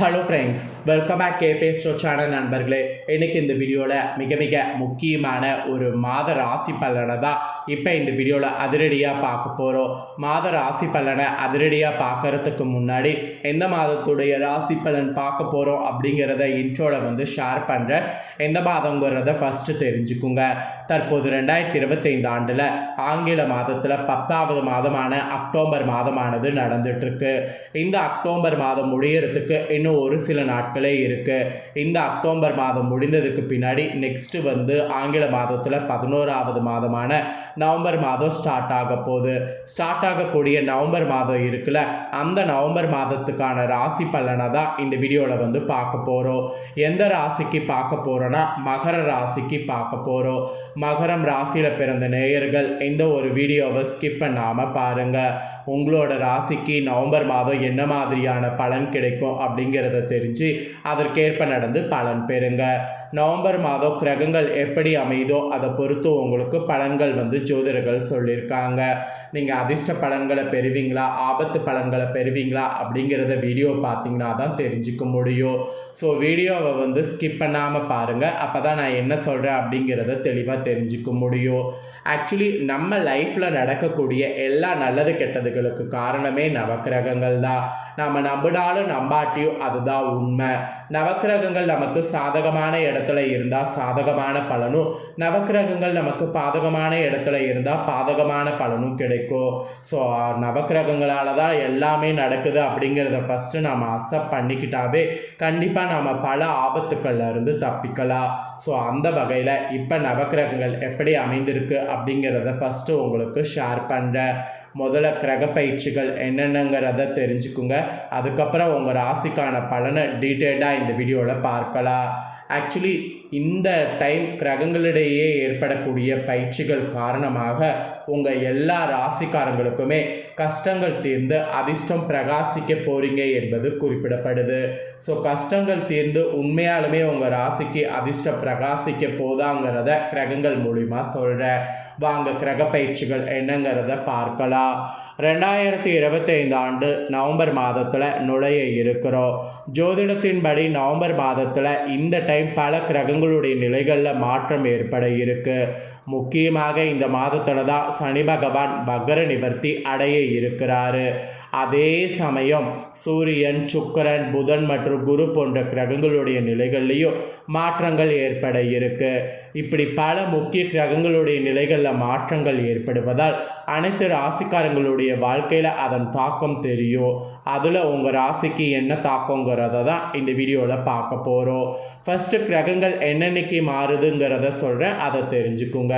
Hello friends welcome back கே ஸ்டோ channel நண்பர்களே. எனக்கு இந்த வீடியோவில் மிக மிக முக்கியமான ஒரு மாத ராசி பலனை தான் இப்போ இந்த வீடியோவில் அதிரடியாக பார்க்க போகிறோம் மாத ராசி பலனை அதிரடியாக பார்க்கறதுக்கு முன்னாடி எந்த மாதத்துடைய ராசி பலன் பார்க்க போகிறோம் அப்படிங்கிறத இன்ட்ரோவில் வந்து ஷேர் பண்ணுறேன் எந்த மாதங்கிறத ஃபஸ்ட்டு தெரிஞ்சுக்குங்க. தற்போது ரெண்டாயிரத்தி இருபத்தைந்து ஆண்டில் ஆங்கில மாதத்தில் பத்தாவது மாதமான அக்டோபர் மாதமானது நடந்துட்டுருக்கு இந்த அக்டோபர் மாதம் முடியறதுக்கு இன்னும் ஒரு சில நாட்களே இருக்குது இந்த அக்டோபர் மாதம் முடிந்ததுக்கு பின்னாடி நெக்ஸ்ட்டு வந்து ஆங்கில மாதத்தில் பதினோராவது மாதமான நவம்பர் மாதம் ஸ்டார்ட் ஆக போகுது. ஸ்டார்ட் ஆகக்கூடிய நவம்பர் மாதம் இருக்குல்ல அந்த நவம்பர் மாதத்துக்கான ராசி பலனை தான் இந்த வீடியோவில் வந்து பார்க்க போகிறோம் எந்த ராசிக்கு பார்க்க போகிறோன்னா மகர ராசிக்கு பார்க்க போகிறோம் மகரம் ராசியில் பிறந்த நேயர்கள் இந்த ஒரு வீடியோவை ஸ்கிப் பண்ணாமல் பாருங்கள் உங்களோட ராசிக்கு நவம்பர் மாதம் என்ன மாதிரியான பலன் கிடைக்கும் அப்படிங்கிறத தெரிஞ்சு அதற்கேற்ப நடந்து பலன் பெறுங்க. நவம்பர் மாதம் கிரகங்கள் எப்படி அமையுதோ அதை பொறுத்து உங்களுக்கு பலன்கள் வந்து ஜோதிடர்கள் சொல்லியிருக்காங்க. நீங்கள் அதிர்ஷ்ட பலன்களை பெறுவீங்களா? ஆபத்து பலன்களை பெறுவீங்களா? அப்படிங்கிறத வீடியோ பார்த்தீங்கன்னா தான் தெரிஞ்சுக்க முடியும். ஸோ வீடியோவை வந்து ஸ்கிப் பண்ணாமல் பாருங்கள் அப்போ தான் நான் என்ன சொல்கிறேன் அப்படிங்கிறத தெளிவாக தெரிஞ்சுக்க முடியும். ஆக்சுவலி நம்ம லைஃப்பில் நடக்கக்கூடிய எல்லா நல்லது கெட்டதுகளுக்கு காரணமே நவக்கிரகங்கள் தான். நம்ம நம்பினாலும் நம்பாட்டியும் அதுதான் உண்மை. நவக்கிரகங்கள் நமக்கு சாதகமான இடத்துல இருந்தால் சாதகமான பலனும் நவக்கிரகங்கள் நமக்கு பாதகமான இடத்துல இருந்தால் பாதகமான பலனும் கிடைக்கும். ஸோ நவக்கிரகங்களால் தான் எல்லாமே நடக்குது அப்படிங்கிறத ஃபஸ்ட்டு நம்ம அக்செப்ட் பண்ணிக்கிட்டாவே கண்டிப்பாக நம்ம பல ஆபத்துக்கள்லேருந்து தப்பிக்கலாம். ஸோ அந்த வகையில் இப்போ நவக்கிரகங்கள் எப்படி அமைந்திருக்கு அப்படிங்கிறத ஃபஸ்ட்டு உங்களுக்கு ஷேர் பண்ணுறேன் முதல்ல கிரக பயிற்சிகள் என்னென்னங்கிறத தெரிஞ்சுக்குங்க. அதுக்கப்புறம் உங்கள் ராசிக்கான பலனை டீட்டெயில்டாக இந்த வீடியோவில் பார்க்கலாம். ஆக்சுவலி இந்த டைம் கிரகங்களிடையே ஏற்படக்கூடிய பயிற்சிகள் காரணமாக உங்கள் எல்லா ராசிக்காரங்களுக்குமே கஷ்டங்கள் தீர்ந்து அதிர்ஷ்டம் பிரகாசிக்க போகிறீங்க என்பது குறிப்பிடப்படுது. ஸோ கஷ்டங்கள் தீர்ந்து உண்மையாலுமே உங்கள் ராசிக்கு அதிர்ஷ்டம் பிரகாசிக்க போதாங்கிறத கிரகங்கள் மூலிமா சொல்கிறேன் வாங்க கிரக பயிற்சிகள் என்னங்கிறத பார்க்கலாம். ரெண்டாயிரத்தி இருபத்தைந்து ஆண்டு நவம்பர் மாதத்தில் நுழைய இருக்கிறோம். ஜோதிடத்தின்படி நவம்பர் மாதத்தில் இந்த டைம் பல கிரகங்களுடைய நிலைகளில் மாற்றம் ஏற்பட இருக்குது முக்கியமாக இந்த மாதத்தில் தான் சனி பகவான் பக்ர நிவர்த்தி அடைய இருக்கிறாரு. அதே சமயம் சூரியன் சுக்கரன் புதன் மற்றும் குரு போன்ற கிரகங்களுடைய நிலைகள்லேயும் மாற்றங்கள் ஏற்பட இருக்கு. இப்படி பல முக்கிய கிரகங்களுடைய நிலைகளில் மாற்றங்கள் ஏற்படுவதால் அனைத்து ராசிக்காரங்களுடைய வாழ்க்கையில் அதன் தாக்கம் தெரியும். அதில் உங்கள் ராசிக்கு என்ன தாக்கங்கிறத தான் இந்த வீடியோவில் பார்க்க போகிறோம் ஃபஸ்ட்டு கிரகங்கள் என்னென்னைக்கு மாறுதுங்கிறத சொல்கிறேன் அதை தெரிஞ்சுக்குங்க.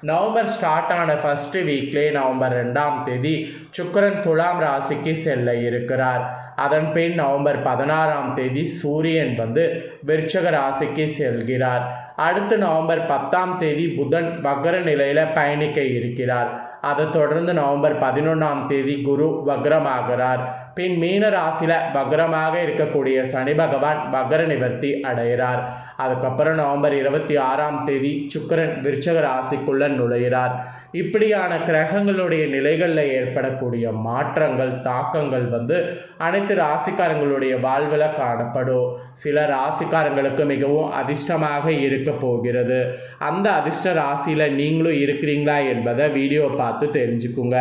நவம்பர் ஸ்டார்ட் ஆன ஃபஸ்ட்டு வீக்லேயே நவம்பர் ரெண்டாம் தேதி சுக்கரன் துலாம் ராசிக்கு செல்ல இருக்கிறார். அதன் பின் நவம்பர் பதினாறாம் தேதி சூரியன் வந்து விருச்சக ராசிக்கு செல்கிறார். அடுத்து நவம்பர் பத்தாம் தேதி புதன் வக்ர நிலையில் பயணிக்க இருக்கிறார். அதை தொடர்ந்து நவம்பர் பதினொன்றாம் தேதி குரு வக்ரமாகிறார். பின் மீன ராசியில் பக்ரமாக இருக்கக்கூடிய சனி பகவான் பக்ர நிவர்த்தி அடைகிறார். அதுக்கப்புறம் நவம்பர் இருபத்தி ஆறாம் தேதி சுக்கரன் விருச்சக ராசிக்குள்ள நுழைகிறார். இப்படியான கிரகங்களுடைய நிலைகளில் ஏற்படக்கூடிய மாற்றங்கள் தாக்கங்கள் வந்து அனைத்து ராசிக்காரங்களுடைய வாழ்வில் காணப்படும். சில ராசிக்காரங்களுக்கு மிகவும் அதிர்ஷ்டமாக இருக்க போகிறது. அந்த அதிர்ஷ்ட ராசியில் நீங்களும் இருக்கிறீங்களா என்பதை வீடியோ பார்த்து தெரிஞ்சுக்குங்க.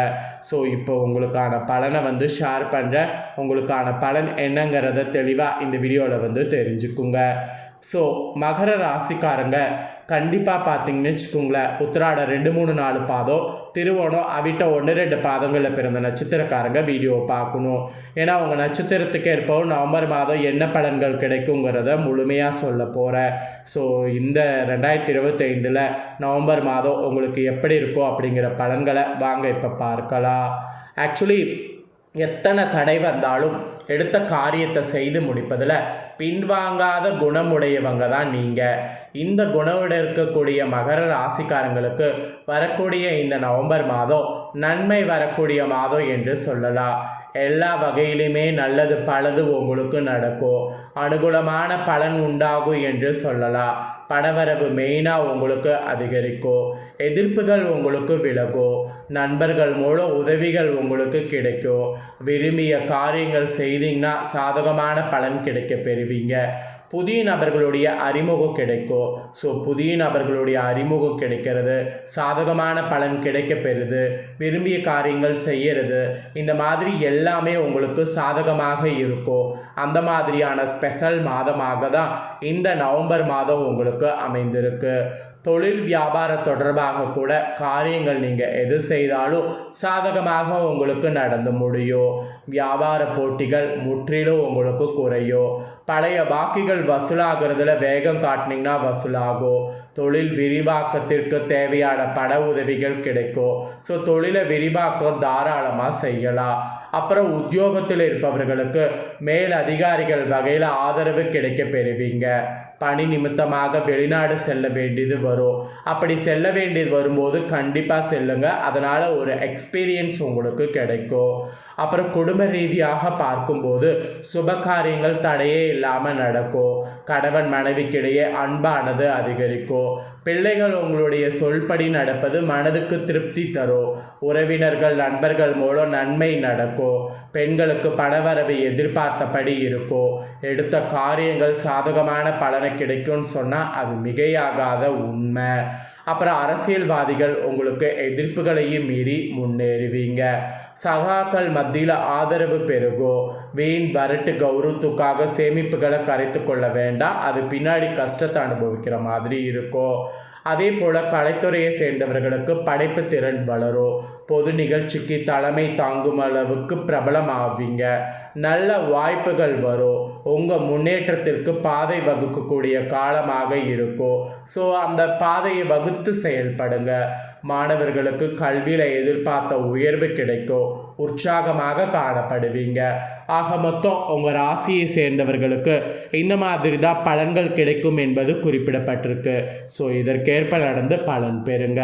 ஸோ இப்போ உங்களுக்கான பலனை வந்து ஷேர் உங்களுக்கான பலன் என்னங்கிறத தெளிவாக இந்த வீடியோவில் வந்து தெரிஞ்சுக்குங்க. ஸோ மகர ராசிக்காரங்க கண்டிப்பாக பார்த்தீங்கன்னு வச்சுக்கோங்களேன் உத்திராட ரெண்டு மூணு நாலு பாதம் திருவோணம் அவிட்ட ஒன்று ரெண்டு பாதங்களில் பிறந்த நட்சத்திரக்காரங்க வீடியோவை பார்க்கணும் ஏன்னா அவங்க நட்சத்திரத்துக்கு ஏற்பவும் நவம்பர் மாதம் என்ன பலன்கள் கிடைக்குங்கிறத முழுமையாக சொல்ல போகிறேன் ஸோ இந்த ரெண்டாயிரத்தி இருபத்தைந்தில் நவம்பர் மாதம் உங்களுக்கு எப்படி இருக்கும் அப்படிங்கிற பலன்களை வாங்க இப்போ பார்க்கலாம். ஆக்சுவலி எத்தனை தடை வந்தாலும் எடுத்த காரியத்தை செய்து முடிப்பதில் பின்வாங்காத குணமுடையவங்க தான் நீங்கள் இந்த குணமுடன் இருக்கக்கூடிய மகர ராசிக்காரங்களுக்கு வரக்கூடிய இந்த நவம்பர் மாதம் நன்மை வரக்கூடிய மாதம் என்று சொல்லலாம். எல்லா வகையிலுமே நல்லது பலது உங்களுக்கு நடக்கும். அனுகூலமான பலன் உண்டாகும் என்று சொல்லலாம். பணவரவு மெயினாக உங்களுக்கு அதிகரிக்கும். எதிர்ப்புகள் உங்களுக்கு விலகும். நண்பர்கள் மூலம் உதவிகள் உங்களுக்கு கிடைக்கும். விரும்பிய காரியங்கள் செய்தீங்கன்னா சாதகமான பலன் கிடைக்க பெறுவீங்க. புதிய நபர்களுடைய அறிமுகம் கிடைக்கும் ஸோ புதிய நபர்களுடைய அறிமுகம் கிடைக்கிறது. சாதகமான பலன் கிடைக்க பெறுது விரும்பிய காரியங்கள் செய்யறது. இந்த மாதிரி எல்லாமே உங்களுக்கு சாதகமாக இருக்கும் அந்த மாதிரியான ஸ்பெஷல் மாதமாக தான் இந்த நவம்பர் மாதம் உங்களுக்கு அமைந்திருக்கு. தொழில் வியாபாரம் தொடர்பாக கூட காரியங்கள் நீங்கள் எது செய்தாலும் சாதகமாக உங்களுக்கு நடந்து முடியும். வியாபார போட்டிகள் முற்றிலும் உங்களுக்கு குறையும். பழைய வாக்கிகள் வசூலாகிறதுல வேகம் காட்டினீங்கன்னா வசூலாகும். தொழில் விரிவாக்கத்திற்கு தேவையான பட உதவிகள் கிடைக்கும். ஸோ தொழிலை விரிவாக்கம் தாராளமாக செய்யலாம். அப்புறம் உத்தியோகத்தில் இருப்பவர்களுக்கு மேல் அதிகாரிகள் வகையில் ஆதரவு கிடைக்க பெறுவீங்க. பணி நிமித்தமாக வெளிநாடு செல்ல வேண்டியது வரும். அப்படி செல்ல வேண்டியது வரும்போது கண்டிப்பாக செல்லுங்க. அதனால் ஒரு எக்ஸ்பீரியன்ஸ் உங்களுக்கு கிடைக்கும். அப்புறம் குடும்ப ரீதியாக பார்க்கும்போது சுப காரியங்கள் தடையே இல்லாமல் நடக்கும் கணவன் மனைவிக்கிடையே அன்பானது அதிகரிக்கும் பிள்ளைகள் உங்களுடைய சொல்படி நடப்பது மனதுக்கு திருப்தி தரும் உறவினர்கள் நண்பர்கள் மூலம் நன்மை நடக்கும் பெண்களுக்கு பணவரவு எதிர்பார்த்தபடி இருக்கும் எடுத்த காரியங்கள் சாதகமான பலனை கிடைக்கும்னு சொன்னால் அது மிகையாகாத உண்மை. அப்புறம் அரசியல்வாதிகள் உங்களுக்கு எதிர்ப்புகளையும் மீறி முன்னேறுவீங்க. சகாக்கள் மத்தியில் ஆதரவு பெருகும் வீண் வரட்டு கௌரவத்துக்காக சேமிப்புகளை கரைத்து கொள்ள வேண்டாம். அது பின்னாடி கஷ்டத்தை அனுபவிக்கிற மாதிரி இருக்கும் அதே போல் கலைத்துறையை சேர்ந்தவர்களுக்கு படைப்பு திறன் வளரும் பொது நிகழ்ச்சிக்கு தலைமை தாங்கும் அளவுக்கு பிரபலமாவீங்க. நல்ல வாய்ப்புகள் வரும் உங்கள் முன்னேற்றத்திற்கு பாதை வகுக்கக்கூடிய காலமாக இருக்கும் ஸோ அந்த பாதையை வகுத்து செயல்படுங்க. மாணவர்களுக்கு கல்வியில் எதிர்பார்த்த உயர்வு கிடைக்கும் உற்சாகமாக காணப்படுவீங்க. ஆக மொத்தம் உங்கள் ராசியை சேர்ந்தவர்களுக்கு இந்த மாதிரி தான் பலன்கள் கிடைக்கும் என்பது குறிப்பிடப்பட்டிருக்கு. ஸோ இதற்கேற்ப நடந்து பலன் பெறுங்க.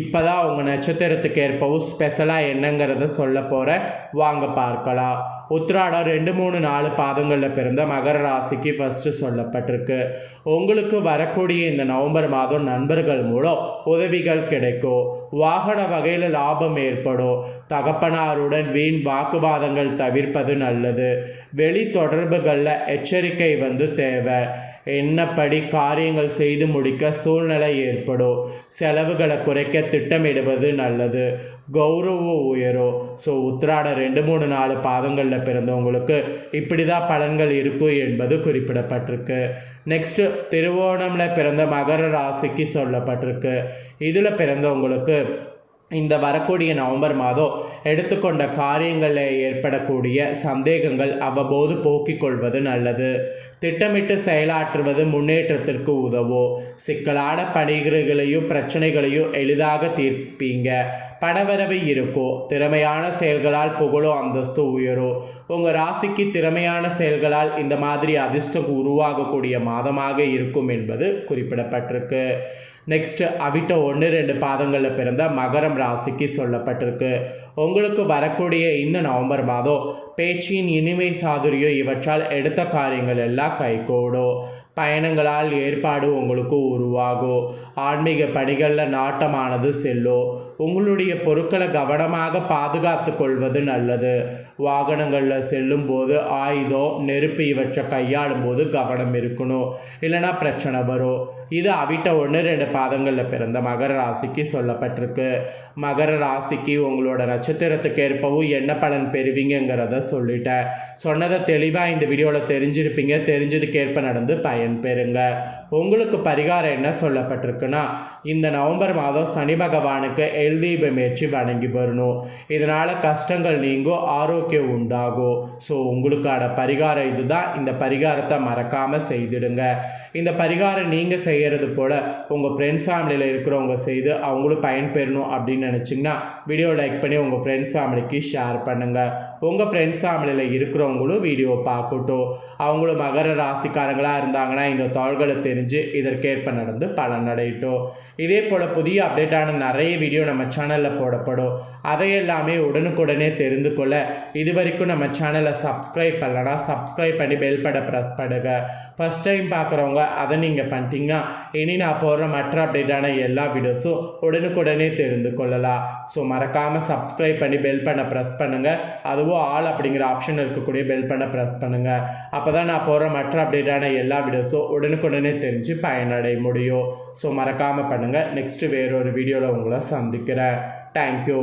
இப்போ தான் உங்கள் நட்சத்திரத்துக்கு ஏற்பவும் ஸ்பெஷலாக என்னங்கிறத சொல்ல போகிற வாங்க பார்க்கலாம். உத்ராடம் ரெண்டு மூணு நாலு பாதங்களில் பிறந்த மகர ராசிக்கு ஃபஸ்ட்டு சொல்லப்பட்டிருக்கு. உங்களுக்கு வரக்கூடிய இந்த நவம்பர் மாதம் நண்பர்கள் மூலம் உதவிகள் கிடைக்கும். வாகன வகையில் லாபம் ஏற்படும். தகப்பனாருடன் வீண் வாக்குவாதங்கள் தவிர்ப்பது நல்லது. வெளி தொடர்புகளில் எச்சரிக்கை வந்து தேவை. என்னப்படி காரியங்கள் செய்து முடிக்க சூழ்நிலை ஏற்படும் செலவுகளை குறைக்க திட்டமிடுவது நல்லது. கௌரவம் உயரும் ஸோ உத்திராட ரெண்டு மூணு நாலு பாதங்களில் பிறந்தவங்களுக்கு இப்படி தான் பலன்கள் இருக்கும் என்பது குறிப்பிடப்பட்டிருக்கு. நெக்ஸ்ட்டு திருவோணமில் பிறந்த மகர ராசிக்கு சொல்லப்பட்டிருக்கு. இதில் பிறந்தவங்களுக்கு இந்த வரக்கூடிய நவம்பர் மாதம் எடுத்துக்கொண்ட காரியங்களில் ஏற்படக்கூடிய சந்தேகங்கள் அவ்வப்போது போக்கிக் கொள்வது நல்லது. திட்டமிட்டு செயலாற்றுவது முன்னேற்றத்திற்கு உதவும். சிக்கலான பணிகளையும் பிரச்சனைகளையும் எளிதாக தீர்ப்பீங்க. பணவரவு இருக்கும் திறமையான செயல்களால் புகழும் அந்தஸ்து உயரும் உங்கள் ராசிக்கு திறமையான செயல்களால் இந்த மாதிரி அதிர்ஷ்டம் உருவாகக்கூடிய மாதமாக இருக்கும் என்பது குறிப்பிடப்பட்டிருக்கு. நெக்ஸ்ட்டு அவிட்ட ஒன்று ரெண்டு பாதங்களில் பிறந்த மகரம் ராசிக்கு சொல்லப்பட்டிருக்கு. உங்களுக்கு வரக்கூடிய இந்த நவம்பர் மாதம் பேச்சின் இனிமை சாதுரியம் இவற்றால் எடுத்த காரியங்கள் எல்லாம் கைகூடும் பயணங்களால் ஏற்பாடு உங்களுக்கு உருவாகும் ஆன்மீக பணிகளில் நாட்டமானது செல்லும் உங்களுடைய பொருட்களை கவனமாக பாதுகாத்து கொள்வது நல்லது. வாகனங்களில் செல்லும்போது ஆயுதம் நெருப்பு இவற்றை கையாளும் போது கவனம் இருக்கணும். இல்லைன்னா பிரச்சனை வரும். இது அவிட்ட ஒன்று ரெண்டு பாதங்களில் பிறந்த மகர ராசிக்கு சொல்லப்பட்டிருக்கு. மகர ராசிக்கு உங்களோட நட்சத்திரத்துக்கு ஏற்பவும் என்ன பலன் பெறுவீங்கிறத சொல்லிட்டேன். சொன்னதை தெளிவாக இந்த வீடியோவில் தெரிஞ்சிருப்பீங்க. தெரிஞ்சதுக்கேற்ப நடந்து பயன் பெறுங்க. உங்களுக்கு பரிகாரம் என்ன சொல்லப்பட்டிருக்குன்னா இந்த நவம்பர் மாதம் சனி பகவானுக்கு எல் தீபம் ஏற்றி வணங்கி வரணும் இதனால் கஷ்டங்கள் நீங்கும் ஆரோக்கியம் உண்டாகும் ஸோ உங்களுக்கான பரிகாரம் இதுதான் இந்த பரிகாரத்தை மறக்காமல் செய்திடுங்க இந்த பரிகாரம் நீங்கள் செய்கிறது போல் உங்கள் ஃப்ரெண்ட்ஸ் ஃபேமிலியில் இருக்கிறவங்க செய்து அவங்களும் பயன்பெறணும் அப்படின்னு நினச்சிங்கன்னா வீடியோ லைக் பண்ணி உங்கள் ஃப்ரெண்ட்ஸ் ஃபேமிலிக்கு ஷேர் பண்ணுங்கள் உங்கள் ஃப்ரெண்ட்ஸ் ஃபேமிலியில் இருக்கிறவங்களும் வீடியோ பார்க்கட்டும். அவங்களும் மகர ராசிக்காரங்களாக இருந்தாங்கன்னா இந்த தாள்களை தெரிஞ்சு இதற்கேற்ப நடந்து பலனடையட்டும் இதே போல் புதிய அப்டேட்டான நிறைய வீடியோ நம்ம சேனலில் போடப்படும். அதையெல்லாமே உடனுக்குடனே தெரிந்து கொள்ள இது வரைக்கும் நம்ம சேனலை சப்ஸ்கிரைப் பண்ணலன்னா சப்ஸ்கிரைப் பண்ணி பெல் பட ப்ரெஸ் பண்ணுங்கள் ஃபஸ்ட் டைம் பார்க்குறவங்க அதை நீங்கள் பண்ணிட்டீங்கன்னா இனி நான் போடுற மற்ற அப்டேட்டான எல்லா வீடியோஸும் உடனுக்குடனே தெரிந்து கொள்ளலாம் ஸோ மறக்காமல் சப்ஸ்கிரைப் பண்ணி பெல் பண்ண ப்ரெஸ் பண்ணுங்கள் அதுவும் ஆல் அப்படிங்கிற ஆப்ஷன் இருக்கக்கூடிய பெல் பண்ண ப்ரெஸ் பண்ணுங்கள் அப்போ தான் நான் போடுற மற்ற அப்டேட்டான எல்லா வீடியோஸும் உடனுக்குடனே தெரிஞ்சு பயனடைய முடியும். ஸோ மறக்காமல் பண்ணுங்கள் நெக்ஸ்ட்டு வேறொரு வீடியோவில் உங்களை சந்திக்கிறேன். தேங்க்யூ